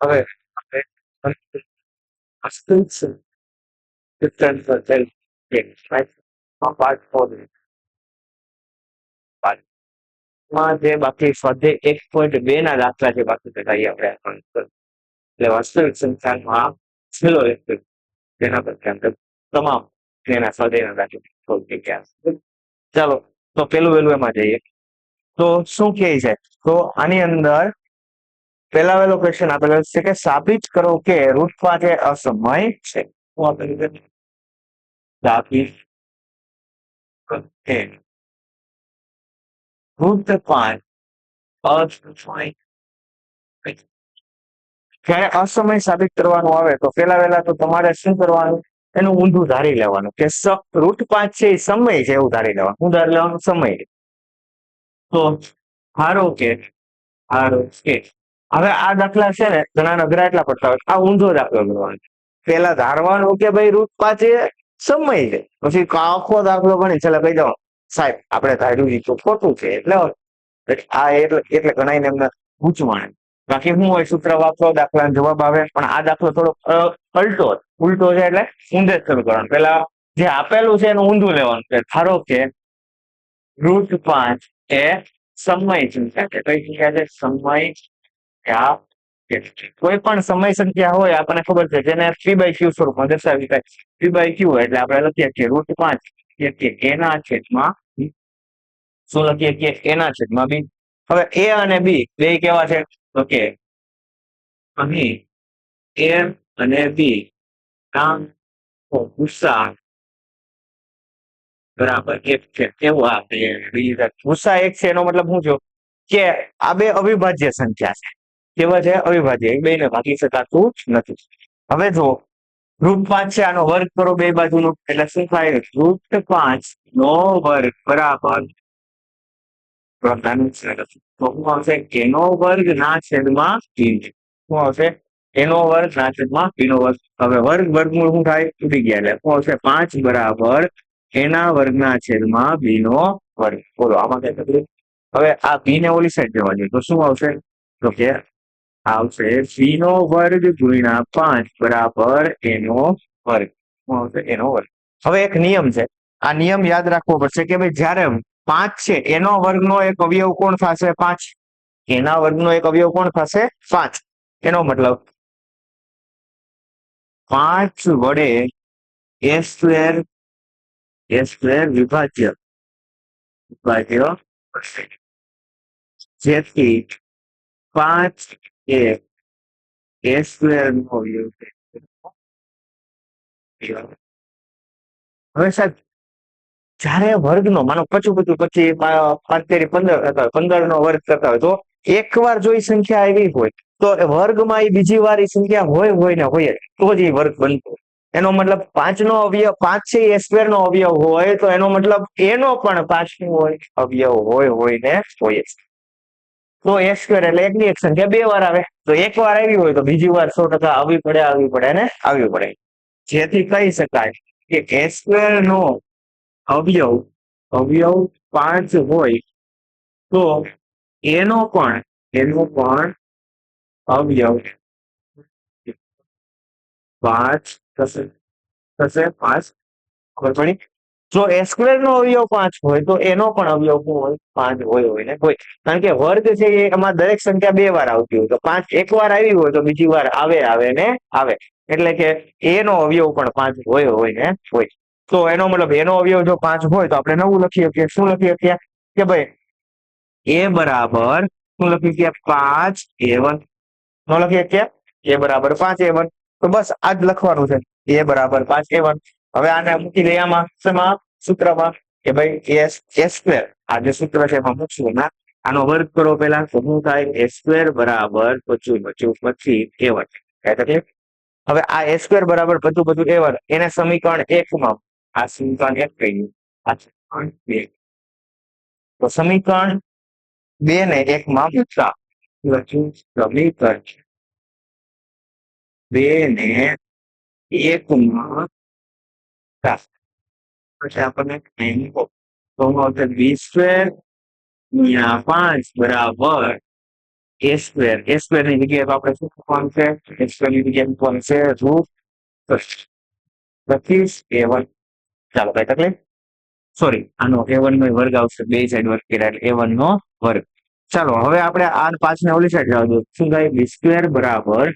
હવે આપણે હસ્તક્ષેપ different for self things, right? Apart from it. But માં જે બાકી સ્વાધ્યાય એક પોઈન્ટ બે ના દાખલા જે બાકી કરાવી આપણે આ એટલે વાસ્તવિક સંખ્યામાં છેલ્લો લેક્ચર જેના પર કેમ દે. તમામ તેના સ્વાધ્યાયના દાખલા થઈ ગયા ચાલો તો પેલું વેલું એમાં જઈએ તો શું કહે છે તો આની અંદર પેલા વેલો ક્વેશ્ચન આપેલો છે કે સાબિત કરો કે રૂટ પાંચ અસમય છે. કે રૂટ પાંચ અસમય જ્યારે અસમય સાબિત કરવાનું આવે તો પેલા વેલા તો તમારે શું કરવાનું? એનું ઊંધું ધારી લેવાનું કે રૂટ પાંચ છે એ સમય છે એવું ધારી લેવાનું. હું ધારી લેવાનું સમય. તો હારો કે હારો કે હવે આ દાખલા છે ને ઘણા અઘરા એટલા પડતા હોય આ ઊંધો દાખલો ગણવાનો પેલા ધારવાનું કે ભાઈ રૂટ પાંચ સમય છે. પછી આખો દાખલો ગણી છેલ્લે કહી દઉં સાહેબ, આપણે ધાર્યું તો ખોટું છે, એટલે આ એટલે એટલે ઘણા એમને ગૂંચવાણે. બાકી હું હોય સૂત્ર વાપરો દાખલા જવાબ આવે પણ આ દાખલો થોડો પલટો ઉલટો છે એટલે ઊંધે શરૂ કરવાનું. પેલા જે આપેલું છે એનું ઊંધું લેવાનું છે. ધારો કે રૂટ પાંચ એ સમય છે. કઈ સંખ્યા છે? સમય આ કોઈ પણ સમય સંખ્યા હોય, આપણને ખબર છે, જેને થ્રી બાય ક્યુ સ્વરૂપમાં દર્શાવી શકાય. થ્રી બાય ક્યુ એટલે આપણે લખીએ છીએ રૂટ પાંચ કે એના છેદમાં. શું લખીએ કે એના છેદમાં બી હવે એ અને બી બે કેવા છે? તો કે અહીં એ અને બી કામ ગુસ્સા બરાબર એક છે, કેવું આપણે બીજી તરફ ગુસ્સા એક છે, એનો મતલબ શું થયો કે આ બે અવિભાજ્ય સંખ્યા છે. કેવા છે? અવિભાજ્ય. એ બેને ભાગી શકાતું નથી. હવે જો રૂટ પાંચ છે, આનો વર્ગ કરો બે બાજુનો. એટલે શું થાય? રૂટ પાંચ નો વર્ગ બરાબર. તો શું આવશે? કેનો વર્ગ ના છેદમાં શું આવશે? એનો વર્ગ ના છેદમાં બીનો વર્ગ. હવે વર્ગ વર્ગમૂળ શું થાય? તૂટી ગયા. એટલે શું આવશે? પાંચ બરાબર એના વર્ગના છેદમાં બી નો વર્ગ. બોલો, આમાં કઈ હવે આ બી ને ઓલી સાઈડ જવા જોઈએ તો શું આવશે? તો કે આવશે. બી નો વર્ગ ગુણ્યા પાંચ બરાબર એનો વર્ગ. આવશે? એનો વર્ગ. હવે એક નિયમ છે. આ નિયમ યાદ રાખવો પડશે કે ભાઈ જ્યારે પાંચ છે, એનો વર્ગનો એક અવયવ કોણ થશે? પાંચ. એના વર્ગનો એક અવયવ કોણ થશે? પાંચ. એનો મતલબ પાંચ વડે એ સ્ક્વેર એ સ્ક્વેર વિભાજ્ય. વિભાજ્ય જેથી પાંચ એ es el novio હવે સાહેબ જ્યારે વર્ગનો, માનો, પચું પચું પછી પાંચેરી પંદર પંદર નો વર્ગ કરતા હોય, તો એક વાર જો એ સંખ્યા આવી હોય, તો વર્ગમાં એ બીજી વાર એ સંખ્યા હોય હોય ને હોય, તો જ એ વર્ગ બનતો એનો મતલબ પાંચ નો અવયવ, પાંચ છે એ સ્ક્વેર નો અવયવ હોય, તો એનો મતલબ એનો પણ પાંચ નો અવયવ હોય હોય ને હોય જ. તો એ સ્ક્વેર એટલે એકની એક સંખ્યા, બે વાર આવે. તો એક વાર આવી હોય તો બીજી વાર સો ટકા આવવી પડે આવવી પડે ને આવવી પડે. જેથી કહી શકાય કે એ સ્ક્વેર નો અવયવ અવયવ પાંચ હોય, તો એનો પણ એનો પણ અવયવ પાંચ થશે. થશે પાંચ? ખબર પડી? જો એ નો અવયવ પાંચ હોય, તો એનો પણ અવયવ શું હોય? પાંચ હોય હોય ને? હોય. કારણ કે વર્ગ છે એ એમાં દરેક સંખ્યા બે વાર આવતી હોય. તો પાંચ એક વાર આવી હોય, તો બીજી વાર આવે આવે ને આવે. એટલે કે એનો અવયવ પણ પાંચ હોય હોય ને? હોય. તો એનો મતલબ એનો અવયવ જો પાંચ હોય, તો આપણે નવું લખી શકીએ. શું લખી શકીએ? કે ભાઈ એ બરાબર શું લખી શકીએ? પાંચ એ વન. લખી શકીએ? એ બરાબર પાંચ એ વન. તો બસ આ જ લખવાનું છે. એ બરાબર પાંચ એ વન. હવે આને મૂકી દઈએ આમાં શેમાં? સૂત્રમાં. કે ભાઈ એસ એ સ્ક્વેર આ જે સૂત્ર છે એમાં મૂકશું. ના, આનો વર્ગ કરો પેલા તો શું થાય? એ સ્ક્વેર બરાબર પચું પચું પછી એ વન હવે આ એ સ્ક્વેર બરાબર બધું બધું એ એને સમીકરણ એક માં. આ સમીકરણ એક કહી આ સમીકરણ બે. તો સમીકરણ બે ને એક માં મૂકતા. લખ્યું સમીકરણ બે ને એક માં પછી આપણને અહીં તો આવશે સ્ક્વેર પાંચ બરાબર એ સ્ક્વેર એ સ્ક્વેરની જગ્યાએ આપણે શું મૂકવાનું છે? એ સ્ક્વેરની જગ્યાએ મૂકવાનું છે રૂટ પચીસ એ વન ચાલો કઈ તકલીફ? સોરી આનો એ વન નો વર્ગ આવશે. બે સાઈડ વર્ગ કર્યા એટલે એ વન નો વર્ગ. ચાલો, હવે આપણે આ પાંચ ને ઓલી સાઈડ જવા દો શું થાય? બી સ્ક્વેર બરાબર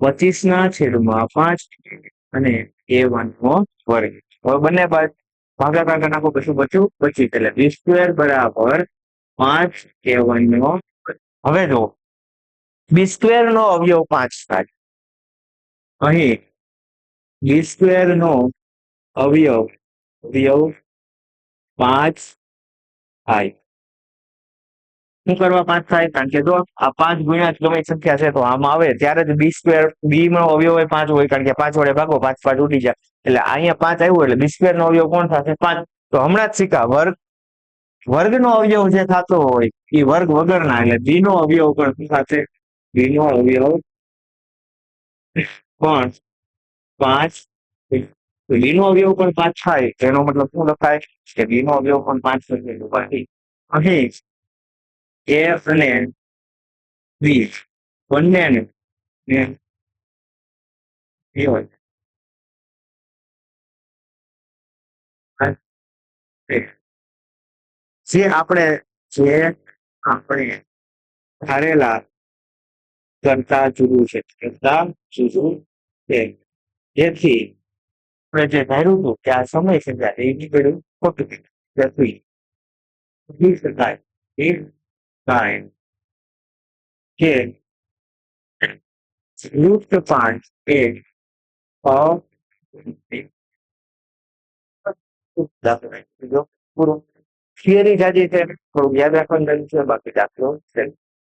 પચીસ ના છેદમાં પાંચ અને એ વન નો વર્ગ. હવે બંને બાદ ભાગાકાર કરી નાખો કશું બચ્યું બચ્યું એટલે બી સ્ક્વેર બરાબર પાંચ કે નો હવે જો બી સ્ક્વેર નો અવયવ પાંચ થાય. અહીં બી સ્ક્વેર નો અવયવ અવયવ પાંચ થાય. શું કરવા પાંચ થાય? કારણ કે જો આ પાંચ ગુણ્યા ગમે સંખ્યા છે, તો આમાં આવે. ત્યારે જ બી સ્ક્વેર બી નો અવયવ પાંચ હોય, કારણ કે પાંચ વડે ભાગો, પાંચ પાંચ ઉડી જાય. એટલે અહીંયા પાંચ આવ્યું એટલે બી સ્ક્વેર નો અવયવ કોણ થશે? પાંચ. તો હમણાં જ શીખા, વર્ગ, વર્ગનો અવયવ જે થતો હોય, એ વર્ગ વગરના, એટલે બી નો અવયવ પણ થશે? બી નો અવયવ પણ પાંચ. બી નો અવયવ પણ પાંચ થાય, એનો મતલબ શું લખાય? કે બી નો અવયવ પણ પાંચ થશે. બાકી અહીં એ અને બી બંને ને હોય જે આપણે જે આપણે ધારેલા કરતા જુદું છે. કરતા જુદું છે. જેથી આપણે જે ધાર્યું હતું કે આ સમય છે ત્યારે એ નીકળ્યું, ખોટું શકાય કે યુક્ત પાંચ એ અ થિયરી જાજી છે થોડું યાદ રાખવાનું જરૂર છે, બાકી દાખલો છે.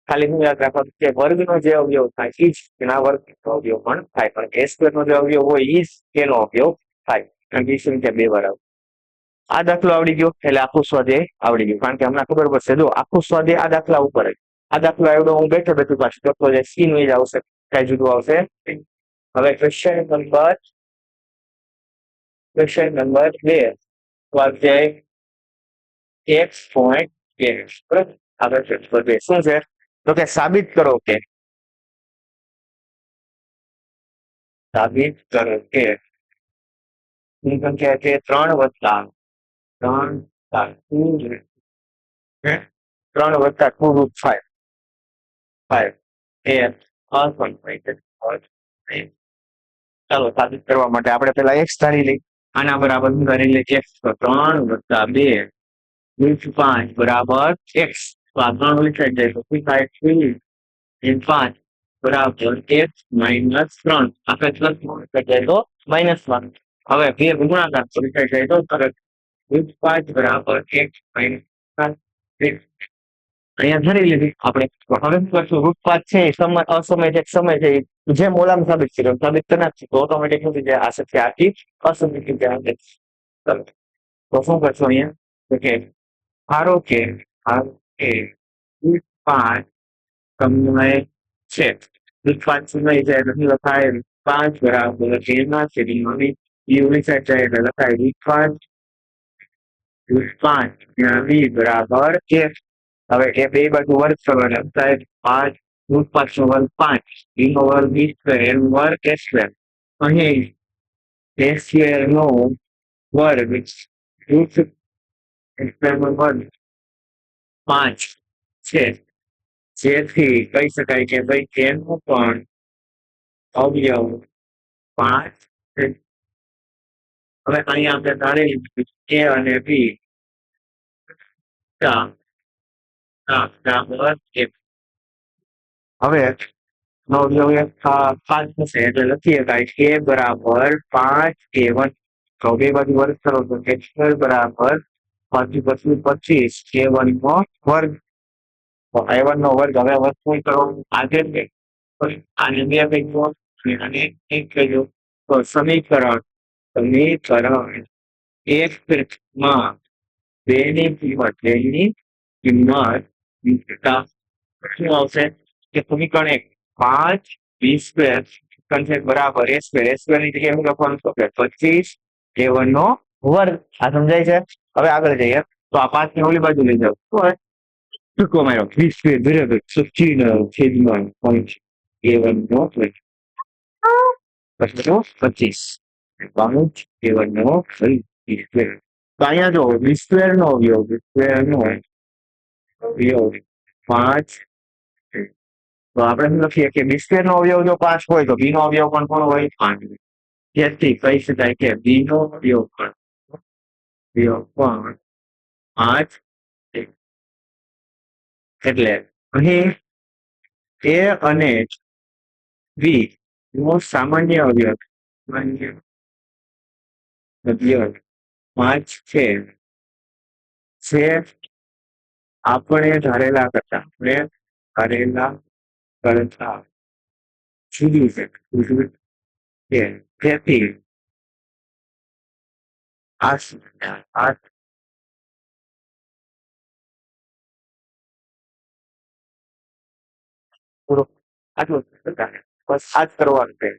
ખાલી હું યાદ રાખવાનું કે વર્ગનો જે અવયવ થાય એ જ એના વર્ગનો અવયવ પણ થાય. પણ એ સ્ક્વેર નો જે અવયવ હોય એ તેનો અવયવ થાય. કારણ કે સંખ્યા બે વાર આ દાખલો આવડી ગયો, એટલે આખું સ્વાધ્યાય આવડી ગયું. કારણ કે હમણાં ખબર પડશે, જો આખું સ્વાધ્યાય આ દાખલા ઉપર આ દાખલો આવડો, હું બેઠો બેઠો પાછું દાખલો જાય સ્કીન જ આવશે, કઈ જુદું આવશે. હવે ક્વેશ્ચન નંબર ક્વેશ્ચન નંબર બે. સ્વાધ્યાય એક પોઈન્ટ બે. બરાબર? આગળ બે. શું છે? તો કે સાબિત કરો કે. સાબિત કરો કે. સંખ્યા છે ત્રણ વત્તા ત્રણ? ત્રણ વત્તા ટુ રૂટ ફાઈવ ફાઈવ એ અસંખ્ય ચાલો સાબિત કરવા માટે આપણે પેલા એક્સ ધારી લઈ આના બરાબર શું ધારી લઈએ એક્સ ત્રણ વત્તા બે વીસ પાંચ બરાબર એક્સ તો આ ત્રણ લખાઈ જાય તો શું થાય? ઇન પાંચ બરાબર એક્સ માઇનસ ત્રણ. આપણે પ્લસ લખાઈ જાય તો માઇનસ વન હવે બે ગુણાકાર તો જાય તો તરત વીસ પાંચ બરાબર એક્સ માઇનસ અહીંયા ધરી લીધી આપણે. હવે કરશું? રૂટ છે, સમય, અસમય છે, સમય છે. જે મોલામ સાબિત છે સાબિત તો નથી તો ઓટોમેટિક નથી જાય? આ શક્તિ આખી અસમય રીતે જાય તો શું કરશું અહીંયા? કે ધારો કે ધારો કે સમય છે. રૂટ પાંચ સમય છે નથી લખાય? પાંચ બરાબર વી ઈ ઓલી સાઈડ જાય એટલે લખાય રૂટ પાંચ રૂટ પાંચ ગુણ્યા વી બરાબર એક હવે એ બે બાજુ વર્ગ કરો એટલે થાય પાંચ રૂટ પાંચ નો વર્ગ પાંચ. બી નો વર્ગ બી સ્ક્વેર વર્ગ એ સ્ક્વેર અહીં એ સ્ક્વેર નો વર્ગ રૂટ સ્ક્વેર નો વર્ગ પાંચ છે. જેથી કહી શકાય કે ભાઈ, તેનો પણ અવયવ પાંચ છે. હવે અહીંયા આપણે ધારી લીધું એ અને બી હવે નો અવયવ એક પાંચ થશે એટલે લખી શકાય કે બરાબર પાંચ કે વન. તો બે બાજુ વર્ગ કરો તો બરાબર પાંચી પછી પચીસ કે વન વર્ગ. તો વર્ગ હવે વસ્તુ કરો આજે પછી આને બે કહીજો અને આને એક તો સમીકરણ સમીકરણ એક માં બે ની કિંમત બે ની કિંમત આવશે? કે સમીકરણ એક, પાંચ બી સ્ક્વેર બરાબર, એ સ્ક્વેર જગ્યાએ હું લખવાનું તો પચીસ એ વન વર્ગ. આ સમજાય છે? હવે આગળ જઈએ. તો આ પાંચ ઓલી બાજુ લઈ જાવ શું હોય ટૂંકો માર્યો. વીસ સ્ક્વેર બરાબર સચીન છેદમાં એ વન નો પછી તો પચીસ. પાંચ એ વન તો અહીંયા જો સ્ક્વેર નો અવયવ વીસ સ્ક્વેર નો અવયવ પાંચ. તો આપણે શું લખીએ કે બી નો અવયવ જો પાંચ હોય તો બી નો અવયવ પણ કોણ હોય? પાંચ. જેથી કહી શકાય કે બી નો અવયવ પણ પાંચ એટલે અહીં એ અને બી નો સામાન્ય અવયવ. સામાન્ય અવયવ પાંચ છે. જે આપણે ધારેલા કરતા, આપણે કરેલા કરતા જુદું છે જ કરવાનું છે.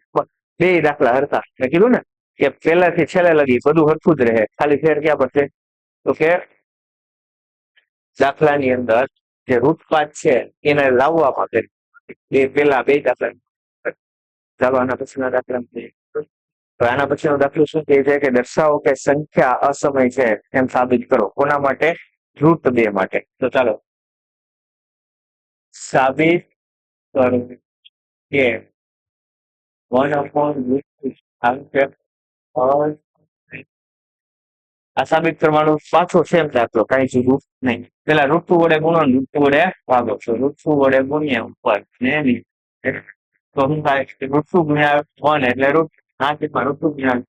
બે દાખલા હરતા. મેં કીધું ને કે પહેલાથી છેલ્લે લગી બધું હરખું જ રહે. ખાલી ફેર ક્યાં પડશે? તો કે દાખલાની અંદર જે રૂટપાત છે, એને લાવવામાં કરી. બે પેલા બે દાખલા. આના પછીના દાખલા આના પછીનો દાખલો શું કહે છે કે દર્શાવો કે સંખ્યા અસમય છે, એમ સાબિત કરો. કોના માટે? રૂટ બે માટે. તો ચાલો. સાબિત કરો કે વન અપોન આ સાબિત કરવાનો પાછો સેમ દાખલો કઈ જુદું નહીં. પેલા ઋતુ વડે ગુણો રૂટુ વડે ભાગો છો. ઋતુ વડે ગુણ્યા ઉપર ને. તો હું થાય? રૂટુ ગુણ્યા વન એટલે રૂટ આ કેટલા? ઋતુ ગુણ્યા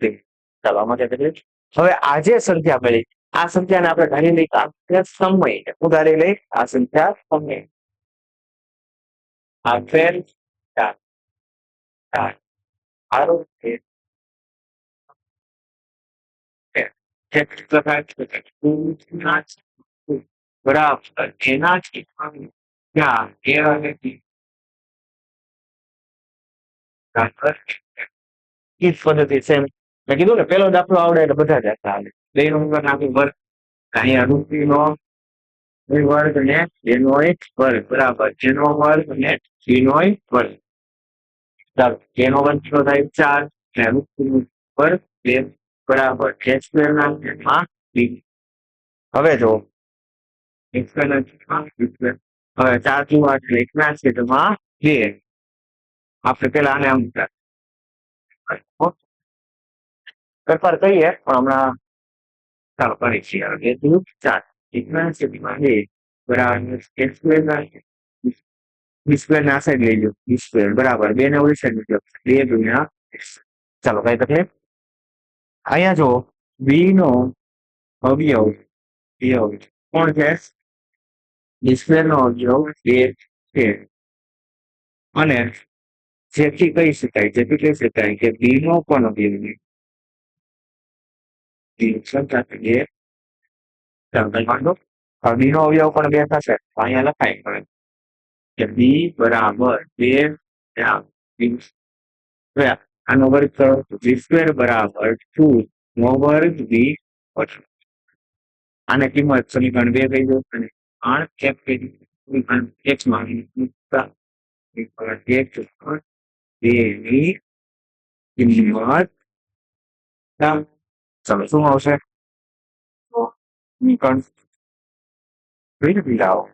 three. ચાલો, આમાં ક્યાં હવે આજે સંખ્યા મળી, આ સંખ્યાને આપણે ધારી લઈ આપણે સમય. હું લઈ આ સંખ્યા સમય આ ફેર ચાર. ચાર. આરો છે બરાબર એના જ ક્યાં એ અને બી બરાબર ઈ જ પદ્ધતિ સેમ મેં કીધું ને પેલો દાખલો આવડે એટલે બધા જતા આવડે બે નંબર નાખી વર્ગ અહીંયા રૂપી નો વર્ગ ને એનો એક વર્ગ બરાબર જેનો વર્ગ ને નો વર્ગ ચાલો એનો વર્ગ થાય ચાર ને રૂપીનો વર્ગ બે બરાબર. સ્ક્વેર છેદમાં બી હવે જો એક સ્ક્વેર ના છેદમાં હવે ચાર જુઓ એટલે એક ના છેદમાં બે આપણે પેલા આને આમ ફેરફાર કહીએ પણ હમણાં ચાલો કરી છીએ. હવે બે દૂ ચાર. એક ના છેદમાં બે. બરાબર. એક સ્ક્વેર ના બી સ્ક્વેર ના સાઈડ લઈ લો ડિસ્પ્લે બરાબર. બે ને ઓલી સાઈડ મૂક્યો બે ગુણ્યા. ચાલો, કઈ તકલીફ અહીંયા જો બી નો અવયવ અવયવ કોણ છે? ડિસ્પ્લે નો અવયવ બે છે. અને જેથી કહી શકાય, જેથી કહી શકાય કે બી નો પણ અવયવ બી બે નો અવયવ પણ બે થશે. અહીંયા લખાય પડે બી બરાબર બે આનો વર્ગ કરો બી સ્ક્વેર બરાબર ટુ નો વર્ગ ઓછો. આને કિંમત સમીકરણ બે કહી દો અને આઠ એક કહી દો સમીકરણ એક માં કિંમત ચાલો શું આવશે સમીકરણ કઈ રીતે લાવો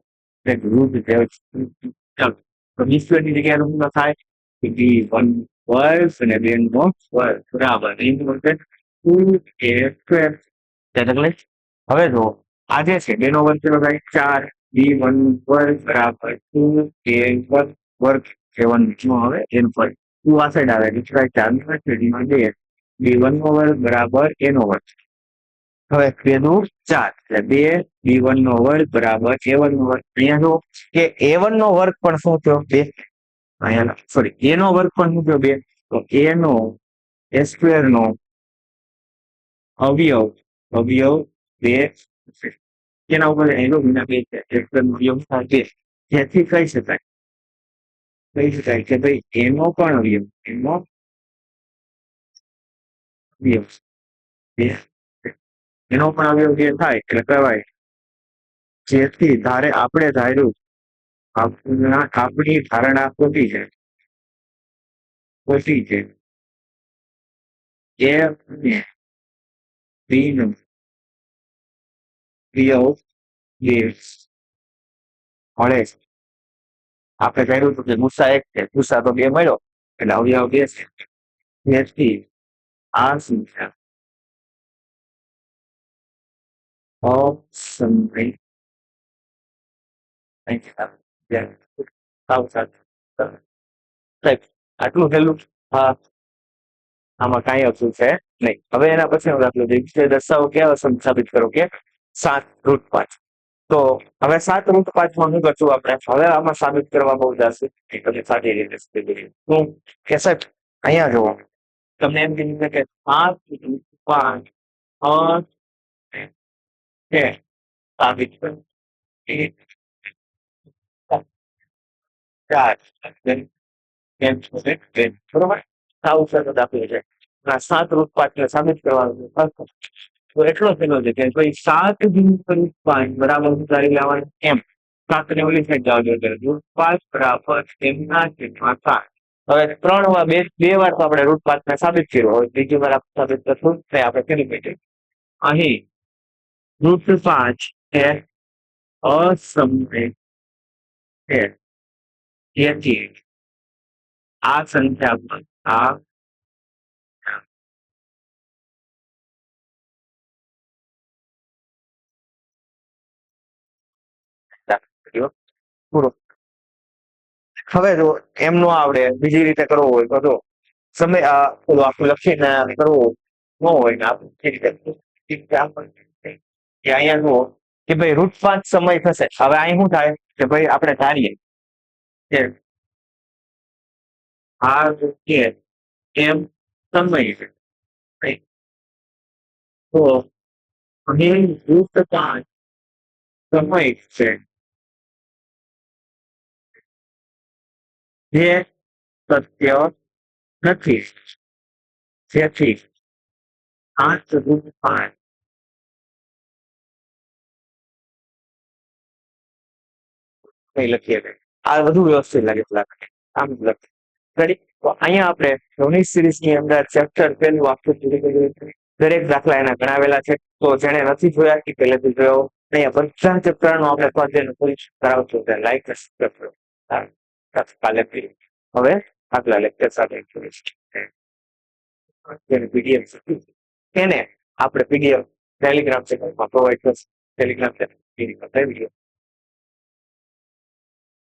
ગુરુ ચાલો તો બી ની જગ્યાએ શું થાય બી વન વર્ગ અને બે નો વર્ગ બરાબર. એનું વર્ગ ટુ એ સ્ક્વેર હવે જો આ જે છે બે નો વર્ગ કેટલો થાય ચાર. બી વન વર્ગ બરાબર. ટુ એ વર્ગ વર્ગ સેવન નો હવે એન વર્ગ ટુ આ સાઈડ આવે. એટલે થાય ચાર નો વર્ગ થ્રી બે. બી વન નો વર્ગ બરાબર એનો વર્ગ હવે બે દુ ચાર. એટલે બે બી વન નો વર્ગ બરાબર એ વન નો વર્ગ અહીંયા જો કે એ વન નો વર્ગ પણ શું થયો? બે અહીંયા સોરી એ નો વર્ગ પણ મૂક્યો બે? તો એ નો એ સ્ક્વેર નો અવયવ અવયવ બે એના ઉપર એનો વિના બે છે. એ સ્ક્વેર નો અવયવ બે. જેથી કહી શકાય. કહી શકાય કે ભાઈ એનો પણ અવયવ એનો અવયવ બે એનો પણ અવયવ બે થાય, એટલે કહેવાય. જેથી ધારે આપણે ધાર્યું આપણા આપણી ધારણા ખોટી છે. ખોટી છે. એ અને ક્રિયાઓ બે મળે આપણે કહ્યું હતું કે ગુસ્સા એક છે. ગુસ્સા તો બે મળ્યો. એટલે અવયવ બે છે. જેથી આ સંખ્યા અસમય સાહેબ આટલું પેલું હા. આમાં કાંઈ અસુર છે નહીં. હવે એના પછી હું દાખલો જોઈએ દર્શાવો કે સાબિત કરો કે સાત રૂટ પાંચ. તો હવે સાત રૂટ પાંચમાં શું કરશું આપણે? હવે આમાં સાબિત કરવા બહુ જશે કે તમે સાચી રીતે હું કે સાહેબ, અહીંયા જુઓ. તમને એમ કીધું કે સાત રૂટ પાંચ પાંચ સાબિત કરો. એક ચાર કેમ છે કેમ બરોબર સાવ સરળ દાખલો છે આ સાત રૂટ પાંચને સાબિત કરવાનું છે. તો એટલો થયેલો છે કે ભાઈ સાત ગુણ્યા રૂટ પાંચ બરાબર ઉતારી લેવાનું એમ સાત ને ઓલી સાઈડ જાવ જોઈએ રૂટ પાંચ બરાબર તેમના છેદમાં સાત હવે ત્રણ વાર બે બે વાર તો આપણે રૂટ પાંચ ને સાબિત કર્યું હવે ત્રીજી વાર આપણે સાબિત કરશું તે આપણે કરી શકીએ અહીં રૂટ પાંચ એ અસમય છે જેથી આ સંખ્યા પર આ હવે જો એમ નો આવડે, બીજી રીતે કરવો હોય તો જો સમય આખું લખીને કરવું ન હોય આપણે અહીંયા જુઓ કે ભાઈ રૂટ પાંચ સમય થશે. હવે અહીં શું થાય? કે ભાઈ આપણે ધારીએ There. I get him some later. Right. Cool. I'm in group of God. Some. Yes, but you're not I'm આ વધુ વ્યવસ્થિત લાગે લાગે આમ લખે રેડી? તો અહીંયા આપણે ધોની સિરીઝની અંદર ચેપ્ટર પેલું આખું પૂરું કર્યું દરેક દાખલા એના ગણાવેલા છે. તો જેને નથી જોયા કે પહેલેથી જોયો. અહીંયા બધા ચેપ્ટર નો આપણે સ્વાધ્યાયનો પૂરી કરાવશું. એટલે લાઈક અને કાલે હવે આગલા લેક્ચર સાથે જેની પીડીએફ એને આપણે પીડીએફ ટેલિગ્રામ ચેનલમાં પ્રોવાઈડ કરશું. Telegram channel video